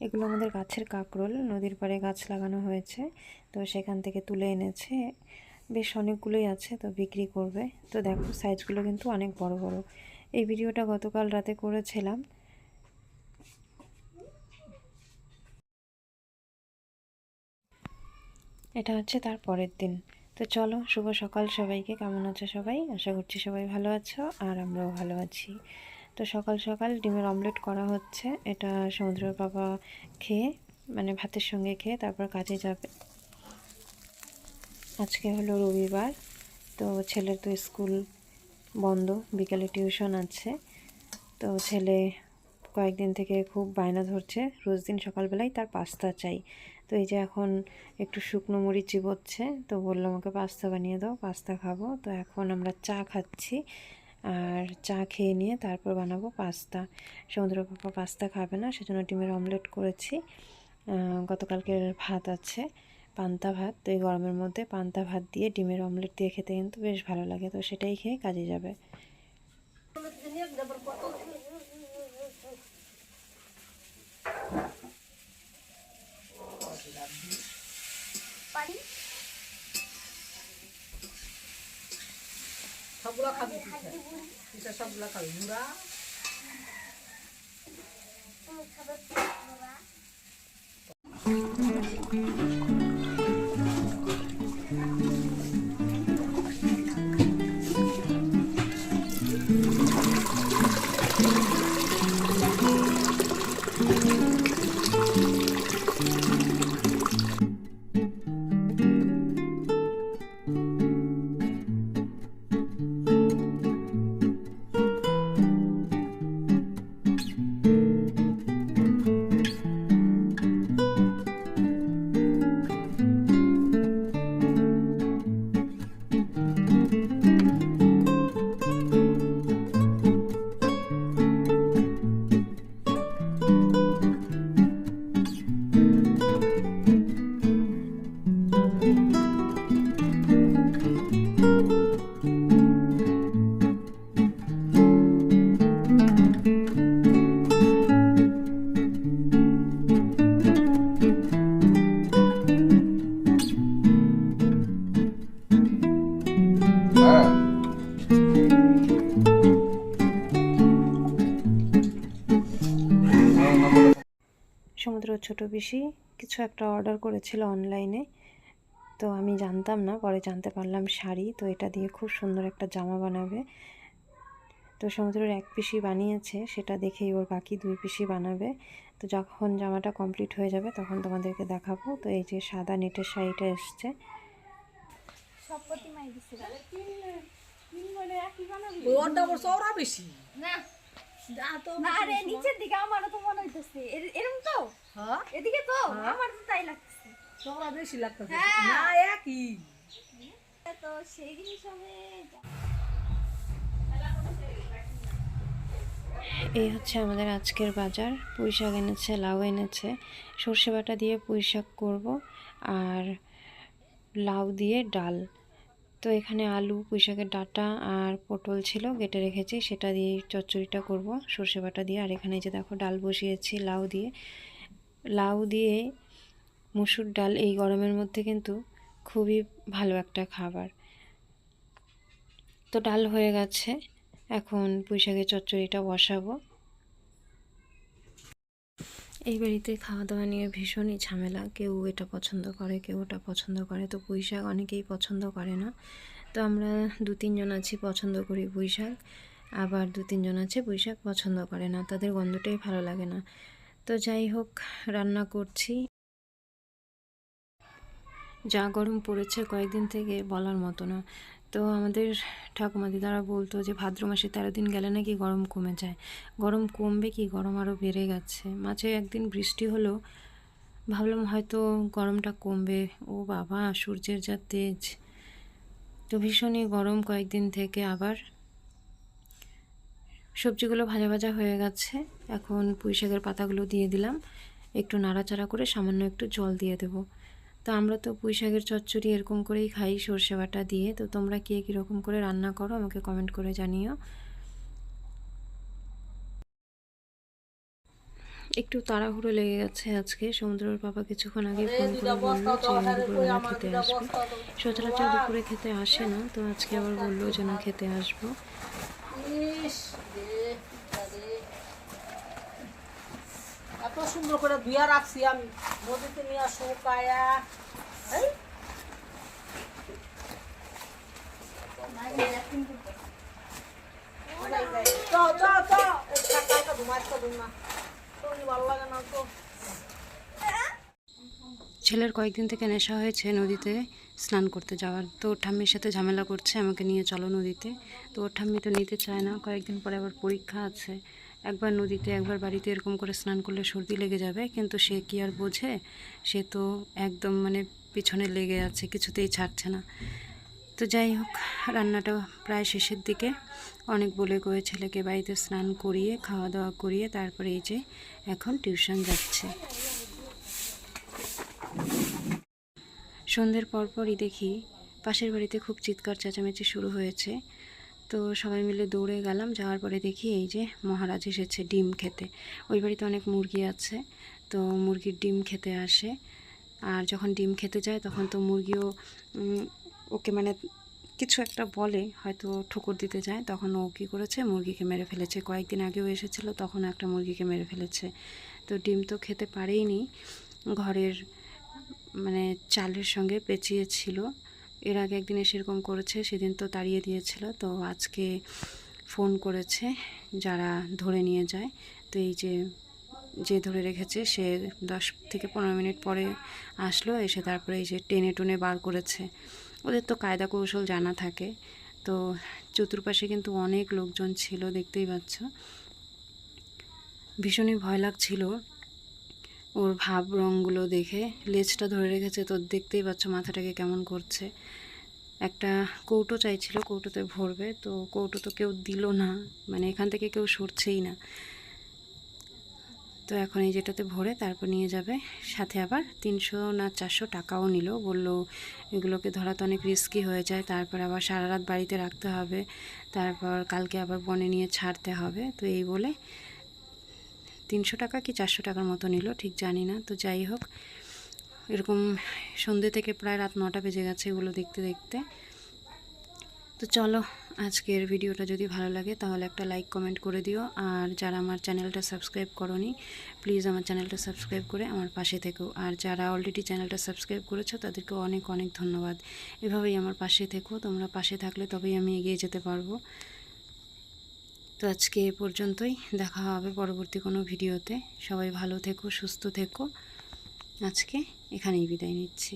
এগুলো আমাদের গাছের কাকরোল, নদীর পাড়ে গাছ লাগানো হয়েছে। তো সেখান থেকে তুলে এনেছে। বেশ অনেকগুলোই আছে, তো বিক্রি করবে। তো দেখো সাইজগুলো কিন্তু অনেক বড় বড়। এই ভিডিওটা গতকাল রাতে করেছিলাম। এটা হচ্ছে তার পরের দিন। তো চলো, শুভ সকাল সবাইকে। কেমন আছো সবাই? আশা করছি সবাই ভালো আছো, আর আমরাও ভালো আছি। তো সকাল সকাল ডিমের অমলেট করা হচ্ছে। এটা সমুদ্রের বাবা খেয়ে মানে ভাতের সঙ্গে খেয়ে তারপর কাজে যাবে। আজকে হলো রবিবার, তো ছেলের তো স্কুল বন্ধ, বিকেলে টিউশন আছে। তো ছেলে কয়েকদিন থেকে খুব বায়না ধরছে, রোজ দিন সকালবেলায় তার পাস্তা চাই। তো এই যে এখন একটু শুকনো মুড়ি চিবোচ্ছে, তো বলল আমাকে পাস্তা বানিয়ে দাও, পাস্তা খাব। তো এখন আমরা চা খাচ্ছি। আর চা খেয়ে নিয়ে তারপর বানাবো পাস্তা। সমুদ্র পাপা পাস্তা খাবে না, সেজন্য ডিমের অমলেট করেছি। গতকালকের ভাত আছে, পান্তা ভাত। তো এই গরমের মধ্যে পান্তা ভাত দিয়ে ডিমের অমলেট দিয়ে খেতে কিন্তু বেশ ভালো লাগে, তো সেটাই খেয়ে কাজে যাবে। পারি সবগুলো খাবি পিঠা পিঠা সবগুলো খাবি মুড়া তুমি খাবে ছোট পিসি কিছু একটা অর্ডার করেছিল অনলাইনে তো আমি জানতাম না পরে জানতে পারলাম শাড়ি তো এটা দিয়ে খুব সুন্দর একটা জামা বানাবে। তো সমুদ্রের এক পিসি বানিয়েছে সেটা দেখেই ওর বাকি দুই পিসি বানাবে। তো যখন জামাটা কমপ্লিট হয়ে যাবে তখন তোমাদেরকে দেখাবো। তো এই যে সাদা নেটের শাড়িটা এসছে। সব বেশি নিচের দিকে আমারও তো মনে হইতেছে। তো? হ্যাঁ? এদিকে তো? আমার তো তাই লাগতেছে। চওড়া বেশি লাগতেছে। না একই। তো সেই জিনিস এই হচ্ছে আমাদের আজকের বাজার। পুঁই শাক এনেছে লাউ এনেছে। সর্ষে বাটা দিয়ে পুঁই শাক করব আর লাউ দিয়ে ডাল। তো এখানে আলু পুঁই শাকের ডাঁটা আর পটল ছিল, কেটে রেখেছি। সেটা দিয়ে চচ্চড়িটা করব, সর্ষে বাটা দিয়ে। আর এখানে যে দেখো, ডাল বসিয়েছি লাউ দিয়ে। লাউ দিয়ে মুসুর ডাল, এই গরমের মধ্যে কিন্তু খুবই ভালো একটা খাবার। তো ডাল হয়ে গেছে। এখন পুঁইশাকের চচ্চড়িটা বসাবো। এই বাড়িতে খাওয়া দাওয়া নিয়ে ভীষণই ঝামেলা। কেউ এটা পছন্দ করে, কেউ ওটা পছন্দ করে। তো পুঁই শাক অনেকেই পছন্দ করে না। তো আমরা দু তিনজন আছি, পছন্দ করি পুঁই শাক আবার দু তিনজন আছে পুঁই শাক পছন্দ করে না। তাদের গন্ধটাই ভালো লাগে না। তো যাই হোক, রান্না করছি। যা গরম পড়েছে কয়েকদিন থেকে বলার মতো না। তো আমাদের ঠাকুমা দিদারা বলতো যে ভাদ্র মাসে তেরো দিন গেলে নাকি গরম কমে যায়। গরম কমবে কি? গরম আরও বেড়ে গেছে। মাঝে একদিন বৃষ্টি হলো, ভাবলাম হয়তো গরমটা কমবে। ও বাবা, সূর্যের যা তেজ। তো ভীষণই গরম কয়েকদিন থেকে আবার সবজিগুলো ভাজা ভাজা হয়ে গেছে। এখন পুঁই শাকের পাতাগুলো দিয়ে দিলাম। একটু নাড়াচাড়া করে সামান্য একটু জল দিয়ে দেবো। তো আমরা তো পুঁই শাকের চচ্চড়ি এরকম করেই খাই সর্ষে বাটা দিয়ে। তো তোমরা কে কীরকম করে রান্না করো আমাকে কমেন্ট করে জানিও। একটু তাড়াহুড়ো লেগে গেছে আজকে। সমুদ্রের বাবা কিছুক্ষণ আগে ফোন করে বলল যে দুপুরবেলা খেতে আসবে সচরাচর দুপুরে খেতে আসে না। তো আজকে আবার বলল যে না খেতে আসব। এত সুন্দর করে ধুয়া রাখছি আমি। নদীতে নিয়ে শুকায়া না ছেলের কয়েকদিন থেকে নেশা হয়েছে নদীতে স্নান করতে যাওয়ার। তো ওর ঠাম্মির সাথে ঝামেলা করছে, আমাকে নিয়ে চলো নদীতে। তো ওর ঠাম্মি তো নিতে চায় না। কয়েকদিন পরে আবার পরীক্ষা আছে। একবার নদীতে, একবার বাড়িতে এরকম করে স্নান করলে সর্দি লেগে যাবে, কিন্তু সে কি আর বোঝে? সে তো একদম মানে পিছনে লেগে আছে, কিছুতেই ছাড়ছে না। তো যাই হোক, রান্নাটা প্রায় শেষের দিকে। অনেক বলে কয়ে ছেলেকে বাড়িতে স্নান করিয়ে খাওয়া দাওয়া করিয়ে তারপরে এই যে এখন টিউশন যাচ্ছে। সন্ধ্যের পরপরই দেখি পাশের বাড়িতে খুব চিৎকার, চেঁচামেচি শুরু হয়েছে। তো সবাই মিলে দৌড়ে গেলাম, যাওয়ার পরে দেখি এই যে মহারাজ এসেছে ডিম খেতে। ওই বাড়িতে অনেক মুরগি আছে, তো মুরগির ডিম খেতে আসে। আর যখন ডিম খেতে যায় তখন তো মুরগিও ওকে মানে কিছু একটা বলে, হয়তো ঠুকুর দিতে যায়। তখন ও কী করেছে, মুরগিকে মেরে ফেলেছে। কয়েকদিন আগেও এসেছিল, তখন একটা মুরগিকে মেরে ফেলেছে। তো ডিম তো খেতে পারেইনি, ঘরের মানে চালের সঙ্গে পেঁচিয়েছিল। এর আগে একদিন এসে এরকম করেছে, সেদিন তো তাড়িয়ে দিয়েছিল, তো আজকে ফোন করেছে যারা ধরে নিয়ে যায়। তো এই যে যে ধরে রেখেছে, সে দশ থেকে পনেরো মিনিট পরে আসলো, এসে তারপরে এই যে টেনে টুনে বার করেছে। ওদের তো কায়দা কৌশল জানা থাকে। তো চতুর্পাশে কিন্তু অনেক লোকজন ছিল, দেখতেই পাচ্ছ। ভীষণই ভয় লাগছিল। ওর ভাব রঙগুলো দেখে, লেজটা ধরে রেখেছে, তো দেখতেই পাচ্ছ মাথাটাকে কেমন করছে। একটা কৌটো চাইছিল, কৌটোতে ভরবে, তো কৌটো তো কেউ দিল না মানে এখান থেকে কেউ সরছেই না। তো এখন এই যেটাতে ভরে, তারপর নিয়ে যাবে। সাথে আবার তিনশো না চারশো টাকাও নিল, বলল এগুলোকে ধরা তো অনেক রিস্কি হয়ে যায়, তারপর আবার সারা রাত বাড়িতে রাখতে হবে, তারপর কালকে আবার বনে নিয়ে ছাড়তে হবে, তো এই বলে তিনশো টাকা কি চারশো টাকার মতো নিল, ঠিক জানি না। তো যাই হোক, এরকম সন্ধ্যে থেকে প্রায় রাত নটা বেজে গেছে এগুলো দেখতে দেখতে। তো চলো, আজকের ভিডিওটা যদি ভালো লাগে তাহলে একটা লাইক, কমেন্ট করে দিও। আর যারা আমার চ্যানেলটা সাবস্ক্রাইব করনি, প্লিজ আমার চ্যানেলটা সাবস্ক্রাইব করে আমার পাশে থেকো। আর যারা অলরেডি চ্যানেলটা সাবস্ক্রাইব করেছ, তাদেরকে অনেক অনেক ধন্যবাদ। এভাবেই আমার পাশে থেকো, তোমরা পাশে থাকলে তবেই আমি এগিয়ে যেতে পারব। তো আজকে এ পর্যন্তই। দেখা হবে পরবর্তী কোনো ভিডিওতে। সবাই ভালো থেকো, সুস্থ থেকো। আজকে এখানেই বিদায় নিচ্ছি।